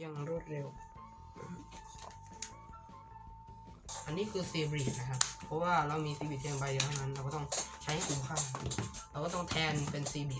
อย่างรวดเร็ว อันนี้คือซีบรีดนะครับ เพราะว่าเรามีซีบรีดเพียงใบเดียวเท่านั้น เราก็ต้องใช้ให้คุ้มค่า เราก็ต้องแทนเป็นซีบ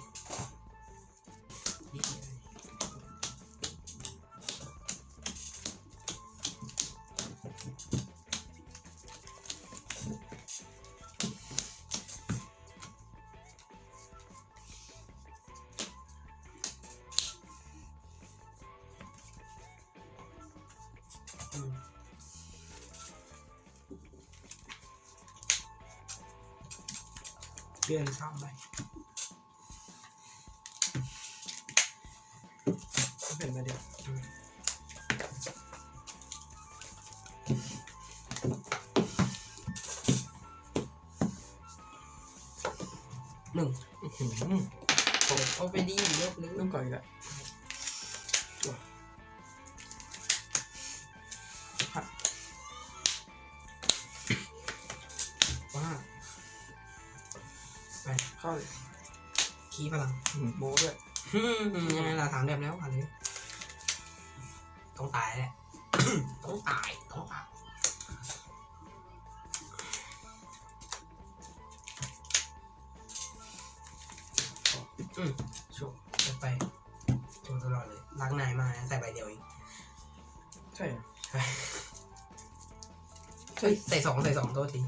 เปลี่ยนซ้ำไปเป็นมาเดียวหนึ่งอื้อหือโอ้เอาไปดีเยอะเลยเริ่มก่อนอีกแล้ว ขี้พลังอืมโบะด้วยอืมยังไงล่ะถามแบบแล้วอันนี้ต้องตายแหละต้องตายต้องตายอืมโชว์จะไปโชว์ตลอดเลยรักนายมากนะใส่ใบเดียวเองใช่เหรอเฮ้ย ใส่สองใส่สองโทษที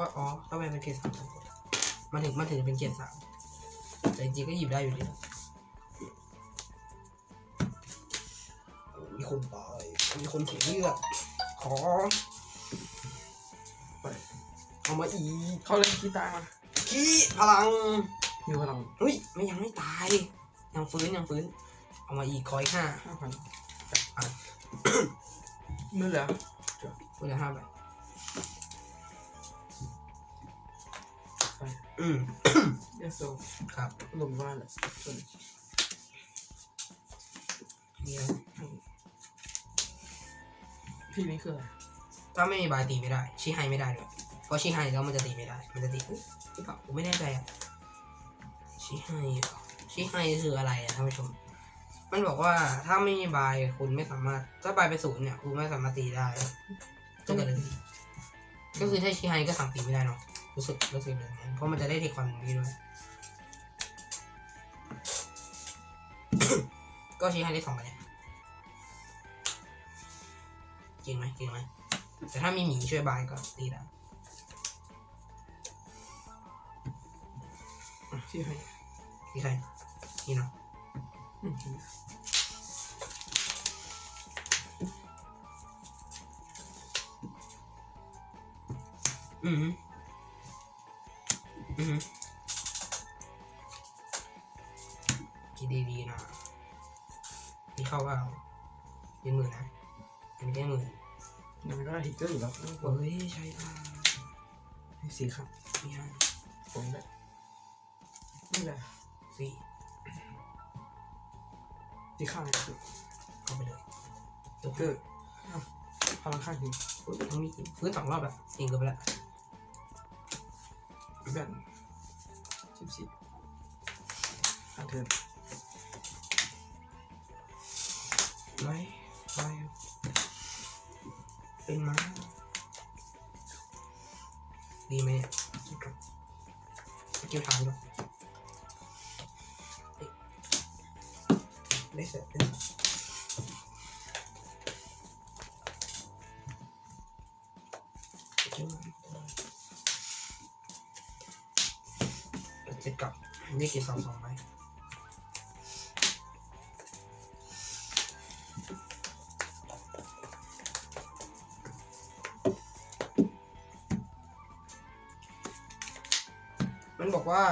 ว่าอ๋อต้องไปเป็นเกรดสามมันถึงมันถึงจะเป็นเกรดสามแต่จริงๆก็หยิบได้อยู่ดีโอ้มีคนตายมีคนเสียเลือดขอไปเอามาอีกเข้าเลยกีตาร์มาขี้พลังมีพลังเฮ้ยไม่ยังไม่ตาย ยังฟื้นยังฟื้น เอามาอีกคอยห้าห้าพันอะมือเหลือฟื้นละห้าใบ ไปอืมเยสโซครับลงบ้านแหละจนนี่นะพี่นี่คืออะไรถ้าไม่มีบายตีไม่ได้ ชีไฮไม่ได้ด้วยเพราะชีไฮแล้วมันจะตีไม่ได้ มันจะตีอุ๊ยหรือเปล่าผมไม่แน่ใจอะชีไฮเหรอชีไฮคืออะไรอะท่านผู้ชม มันบอกว่าถ้าไม่มีบายคุณไม่สามารถ ถ้าบายไปศูนย์เนี่ยคุณไม่สามารถตีได้ก็เกิดอะไรขึ้นก็คือถ้าชีไฮก็สั่งตีไม่ได้เนาะ รู้สึกรู้สึกแบบนั้นเพราะมันจะได้เทคคอนนี้ด้วย ก็ชี้ให้ได้สองคะแนนเก่งไหมเก่งไหมแต่ถ้ามีหมีช่วยบายก็ตีได้อะพี่ให้พี่ใครนี่เนาะอืม อือหืออือหือคิดดีๆนะพี่เข้าว่าเป็นหมื่นนะอันนี้ได้หมื่นยังไงก็ได้ฮิกเกอร์อยู่แล้วไม่ต้องกลัวเฮ้ยใช่ค่ะให้สีครับมีห้าผมได้นี่แหละสี่ที่ข้างเลยคือเข้าไปเลยฮิกเกอร์อ้าวพลังข้างทิ้งอุ๊ยต้องมีพื้นสองรอบแบบเองเกินไปแล้วแบ่ง สิบสี่อันเทินไม่ไม่เป็นม้าดีไหมเนี่ยสกิลถามด้วยได้เสร็จเป็น สร็จกับนี่กี่สองสองไหมมันบอกว่า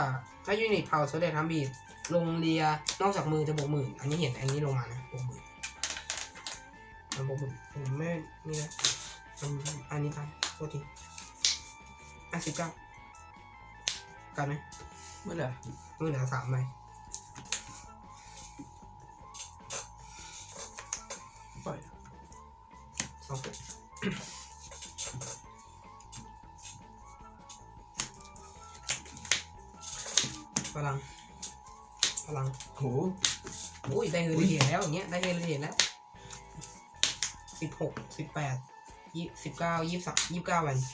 ถ้ายูนิตเผาโซเดตทำบีดลงเรียนอกจากมือจะบวกหมื่นอันนี้เห็นอันนี้ลงมานะบวกหมื่นมันบวกหมื่นผมไม่นี่นะอันนี้ไปโทษทีอะสิบเก้ากันไหม เมื่อไหร่มือเหลือสามใบปล่อยสองพลัง พลังโหอุ้ยได้เฮอริเทนแล้วอย่างเงี้ย ได้เฮอริเทนแล้วสิบหกสิบแปดยี่สิบเก้ายี่สิบยี่สิบเก้าวันนี่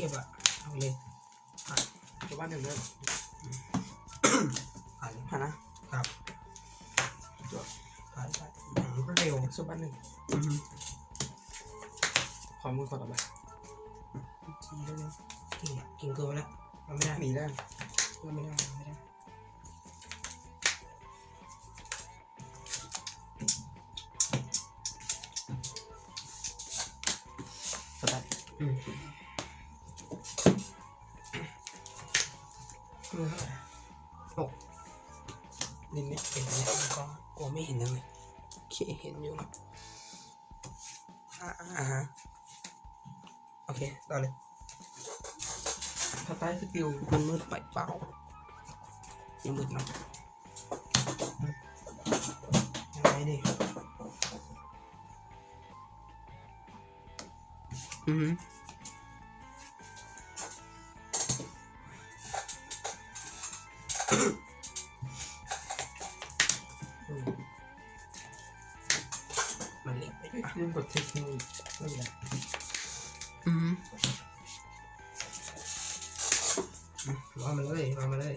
อุ้ยเจ็บอะ เอาเลยตัวบ้านหนึ่งเลยผ่านเลยผ่านนะครับจบผ่านไปอย่างรวดเร็วส่วนบ้านหนึ่งอือฮึขอมือขอต่อไปทีเร็วๆเก่งอะเก่งเกินไปแล้วเราไม่ได้หนีได้เราไม่ได้เราไม่ได้ ก็กลัวไม่เห็นเลยโอเคเห็นอยู่อ่าฮะโอเคต่อเลยสตาร์ทสกิลมันมืดไปเปล่ายังมืดเนาะยังไงดิอือ ไปเฮ้ยปะลืมกดเทคนิคไม่เป็นไรอือหืออืมรอมาเลยรอมาเลย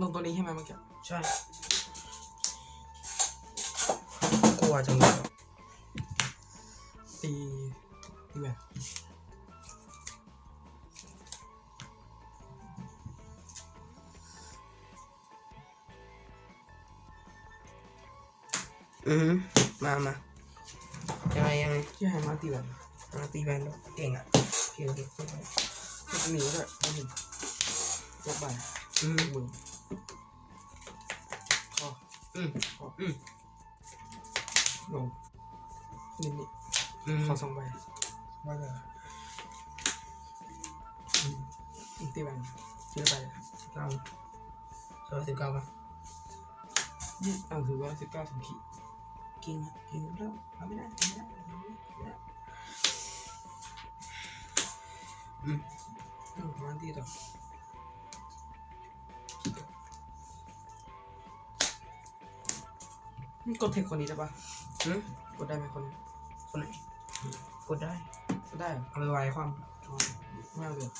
ลงตัวนี้ใช่ไหมเมื่อกี้ใช่ กลัวจังเลยตีตี อือหือมามายังไงยังไงที่ให้มาตีแบบมาตีแบนด้วยเก่งอะเก่งเก่งเก่งหนีด้วยไม่หนียกไปอืมมือคออืมคออืมลงนิดนิดอืมขอสองใบว่าจะอีกตีแบบเชื่อไปเก้าสองสิบเก้าป่ะยี่เอาถือว่าสิบเก้าสองขีดเก่งอะเก่งแล้วเอาไม่ได้เอาไม่ได้เอาไม่ได้เอาไม่ได้อืมอืมประมาณตีต่อนี่กดเทคคนนี้ได้ปะอืมกดได้ไหมคนนี้คนไหน กดได้ กดได้เหรอเอาไปไว้ความอ๋อไม่เอาเลย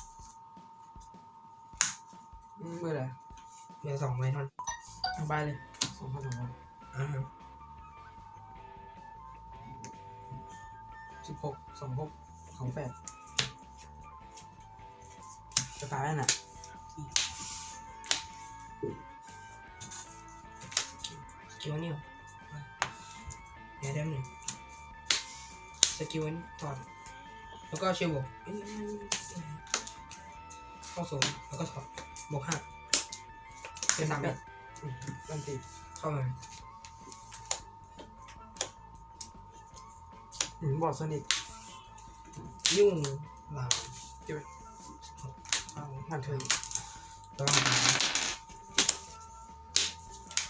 อืมมืออะไรเหลือสองใบเท่านั้นเอาใบเลยสองพันสองพันอ่า สิบหกสองหกสองแปดจะตายแล้วน่ะสกิลนี่เหรอเดี๋ยวเดี๋ยวหนึ่งสกิลนี้ถอดแล้วก็เชียร์บวกเอ้ยเข้าศูนย์แล้วก็ถอดบวกห้าเป็นสามเม็ดอืมตันตีเข้ามา อืมบอดสนิท ยุ่งลาวเก็บไว้เข้าผ่านเธอแล้วก็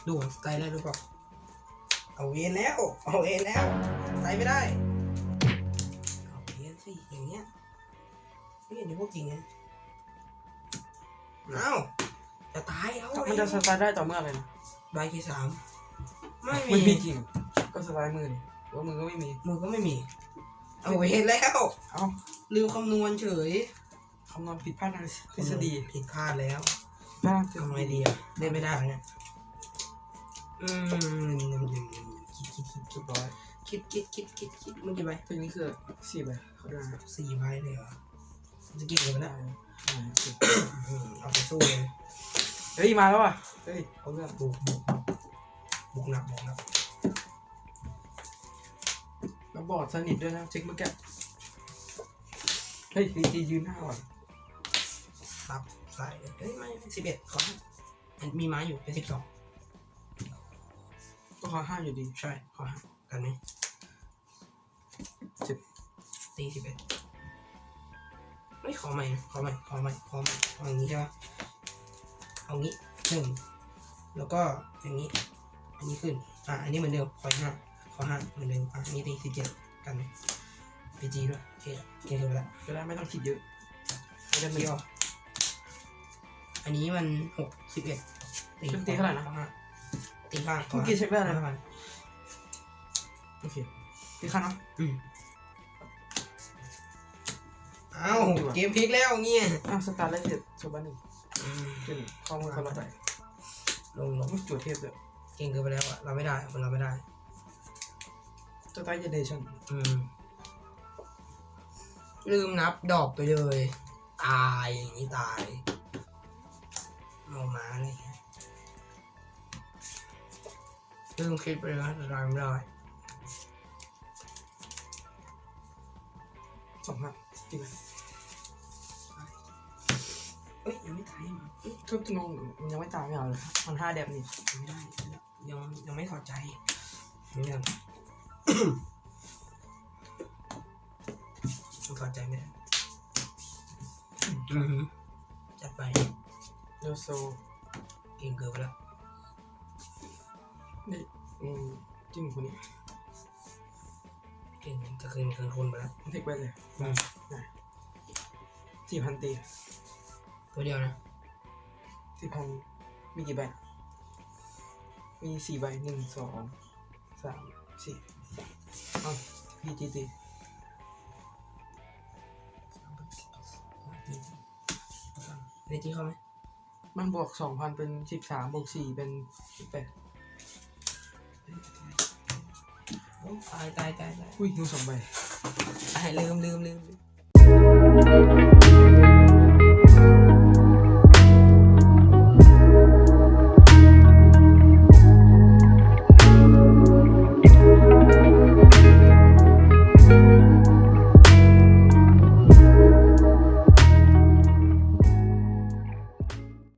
ดูไกลได้หรือเปล่าเอาเวนแล้ว เอาเวนแล้วไกลไม่ได้ เอาเวนสิอย่างเงี้ยไม่เห็นในพวกจริงไงเอ้าจะตายเอามันจะสตาร์ทได้ต่อเมื่ออะไรนะใบที่สามไม่มันมีมีจริงเหรอก็สตาร์ทมือนี่ ว่ามือก็ไม่มี มือก็ไม่มี เอาเวนแล้วเอ้าลืมคำนวณเฉยคำนวณผิดพลาดทางทฤษฎีผิดพลาดแล้วพลาดทางทฤษทำไงฎีดีอะเล่นไม่ได้เนี่ยอืมคิดคิดคิดเรียบร้อยคิดคิดคิดคิดคิดมึงกี่ใบเพลงนี้คือสี่ใบเขาด้วยนะสี่ใบเลยเหรอจะกี่เลยได้นะอ่าสิบอืมเอาไปสู้เลยเฮ้ยมาแล้วอะเฮ้ยเอาเรื่องบุกบุกบุกหนักบุกหนัก แล้วบอดสนิทด้วยนะเช็คเมื่อกี้เฮ้ยดีจียืนหน้าก่อนซับใส่เอ้ยไม่สิบเอ็ดขอมีไม้อยู่เป็นสิบสองก็ขอห้าอยู่ดีใช่ขอห้ากันไหมสิบตีสิบเอ็ดไม่ขอใหม่นะขอใหม่ขอใหม่ขอใหม่เอาอย่างนี้ใช่ปะเอางี้หนึ่งแล้วก็อย่างนี้ อันนี้ขึ้นอะอันนี้เหมือนเดิมขอห้า อห้าเหมือนเดิมอะอันนี้ตีสิบเจ็ดกันไหมพีจีด้วยโอเคโอเคเลยละจะได้ไม่ต้องคิดเยอะไม่ได้ไม่เที่ยวอันนี้มันหกสิบเอ็ดชุดตีเท่าไหร่นะขอห้าตีข้างเมื่อกี้เช็คได้นะห้าพันโอเคพี่คันเนาะอืมเอ้าเกมพลิกแล้วเงี้ยอ้าวสตาร์ไลท์เสร็จโซบ้านหนึ่งอืมขึ้นข้อมูลเขาเราไปลงลงไม่จุดเทพเลยเก่งเกินไปแล้วอะเราไม่ได้มันเราไม่ได้ สตาร์เจเนชั่นอืมลืมนับดอกไปเลย ตายอย่างนี้ตายเอามาอะไรอย่างเงี้ยลืมคิดไปเลยว่าจะทำไม่ได้สองห้าจริงไหมเอ้ยยังไม่ตายยังก็งงมันยังไม่ตายไม่เอาเลยมันห้าแดบนี่ไม่ได้ยังยังไม่ถอดใจไม่ได้ ยังถอดใจไม่ได้อือหือจัดไปโยโซเก่งเกินไปแล้วนี่อืมจิ้มคนนี้เก่งจะคืนคืนคนไปแล้วเทคไปเลยอืมสี่พันตี ตัวเดียวนะสี่พันมีกี่ใบมีสี่ใบหนึ่งสองสามสี่ เอ้าพีจีตีได้ที่เข้าไหมมันบวกสองพันเป็นสิบสามบวกสี่เป็นสิบแปดตายตายตายตายอุ้ยดูสองใบตายลืมลืมลืมลืม